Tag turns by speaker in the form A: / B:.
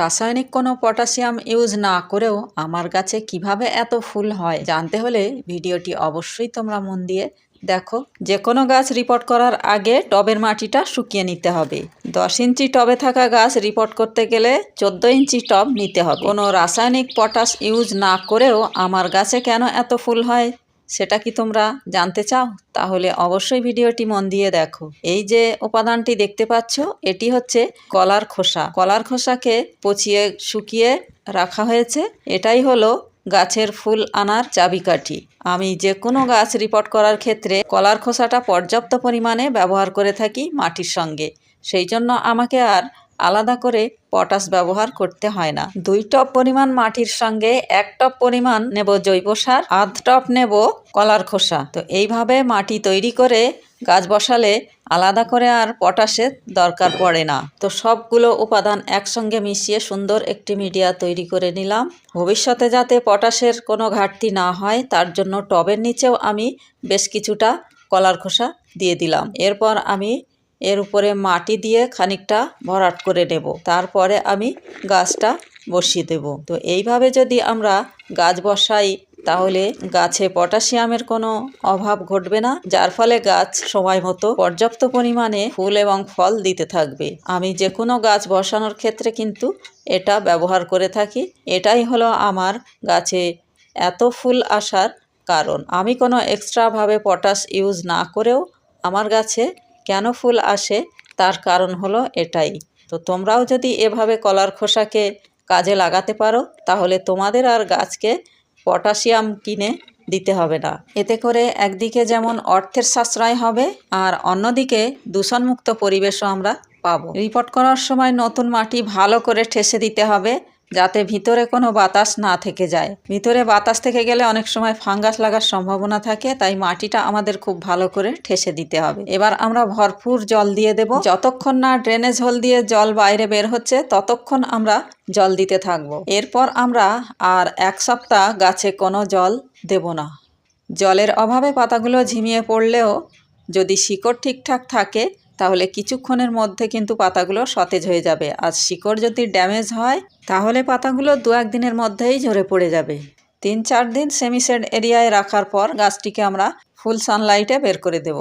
A: রাসায়নিক কোনো potassium use না করেও আমার গাছে কীভাবে এত ফুল হয় জানতে হলে ভিডিওটি অবশ্যই তোমরা মন দিয়ে দেখো। যে কোনো গাছ রিপোর্ট করার আগে টবের মাটিটা শুকিয়ে নিতে হবে। দশ ইঞ্চি টবে থাকা গাছ রিপোর্ট করতে গেলে চোদ্দ ইঞ্চি টব নিতে হবে। কোনো রাসায়নিক পটাশ ইউজ না করেও আমার গাছে কেন এত ফুল হয়? সেটা কি তোমরা জানতে চাও? তাহলে অবশ্যই ভিডিওটি মন দিয়ে দেখো। এই যে উপাদানটি দেখতে পাচ্ছ, এটি হচ্ছে কলার খোসা। কলার খোসাকে পচিয়ে শুকিয়ে রাখা হয়েছে। এটাই হলো গাছের ফুল আনার চাবিকাঠি। আমি যে কোনো গাছ রিপোর্ট করার ক্ষেত্রে কলার খোসাটা পর্যাপ্ত পরিমাণে ব্যবহার করে থাকি মাটির সঙ্গে। সেই জন্য আমাকে আর আলাদা করে পটাশ ব্যবহার করতে হয় না। দুই টপ পরিমাণ মাটির সঙ্গে এক টপ পরিমাণ নেব জৈব সার, আধ টপ নেব কলার খোসা। তো এইভাবে মাটি তৈরি করে গাছ বসালে আলাদা করে আর পটাশের দরকার পড়ে না। তো সবগুলো উপাদান একসঙ্গে মিশিয়ে সুন্দর একটি মিডিয়া তৈরি করে নিলাম। ভবিষ্যতে যাতে পটাশের কোনো ঘাটতি না হয়, তার জন্য টবের নিচেও আমি বেশ কিছুটা কলার খোসা দিয়ে দিলাম। এরপর আমি এর উপরে মাটি দিয়ে খানিকটা ভরাট করে নেব। তারপরে আমি গাছটা বসিয়ে দেব। তো এইভাবে যদি আমরা গাছ বসাই, তাহলে গাছে পটাশিয়ামের কোনো অভাব ঘটবে না, যার ফলে গাছ সময় মতো পর্যাপ্ত পরিমাণে ফুল এবং ফল দিতে থাকবে। আমি যে কোনো গাছ বসানোর ক্ষেত্রে কিন্তু এটা ব্যবহার করে থাকি। এটাই হলো আমার গাছে এত ফুল আসার কারণ। আমি কোনো এক্সট্রাভাবে পটাশ ইউজ না করেও আমার গাছে কেন ফুল আসে তার কারণ হলো এটাই। তো তোমরাও যদি এভাবে কলার খোসাকে কাজে লাগাতে পারো, তাহলে তোমাদের আর গাছকে পটাশিয়াম কিনে দিতে হবে না। এতে করে একদিকে যেমন অর্থের সাশ্রয় হবে, আর অন্যদিকে দূষণমুক্ত পরিবেশও আমরা পাবো। রিপোর্ট করার সময় নতুন মাটি ভালো করে ঠেসে দিতে হবে যাতে ভিতরে কোনো বাতাস না থেকে যায়। ভিতরে বাতাস থেকে গেলে অনেক সময় ফাঙ্গাস লাগার সম্ভাবনা থাকে, তাই মাটিটা আমাদের খুব ভালো করে ঠেসে দিতে হবে। এবার আমরা ভরপুর জল দিয়ে দেব। যতক্ষণ না ড্রেনেজ হোল দিয়ে জল বাইরে বের হচ্ছে, ততক্ষণ আমরা জল দিতে থাকব। এরপর আমরা আর এক সপ্তাহ গাছে কোনো জল দেব না। জলের অভাবে পাতাগুলো ঝিমিয়ে পড়লেও যদি শিকড় ঠিকঠাক থাকে তাহলে কিছুক্ষণের মধ্যে কিন্তু পাতাগুলো সতেজ হয়ে যাবে। আর শিকড় যদি ড্যামেজ হয়, তাহলে পাতাগুলো দু একদিনের মধ্যেই ঝরে পড়ে যাবে। তিন চার দিন সেমিসেড এরিয়ায় রাখার পর গাছটিকে আমরা ফুল সানলাইটে বের করে দেব।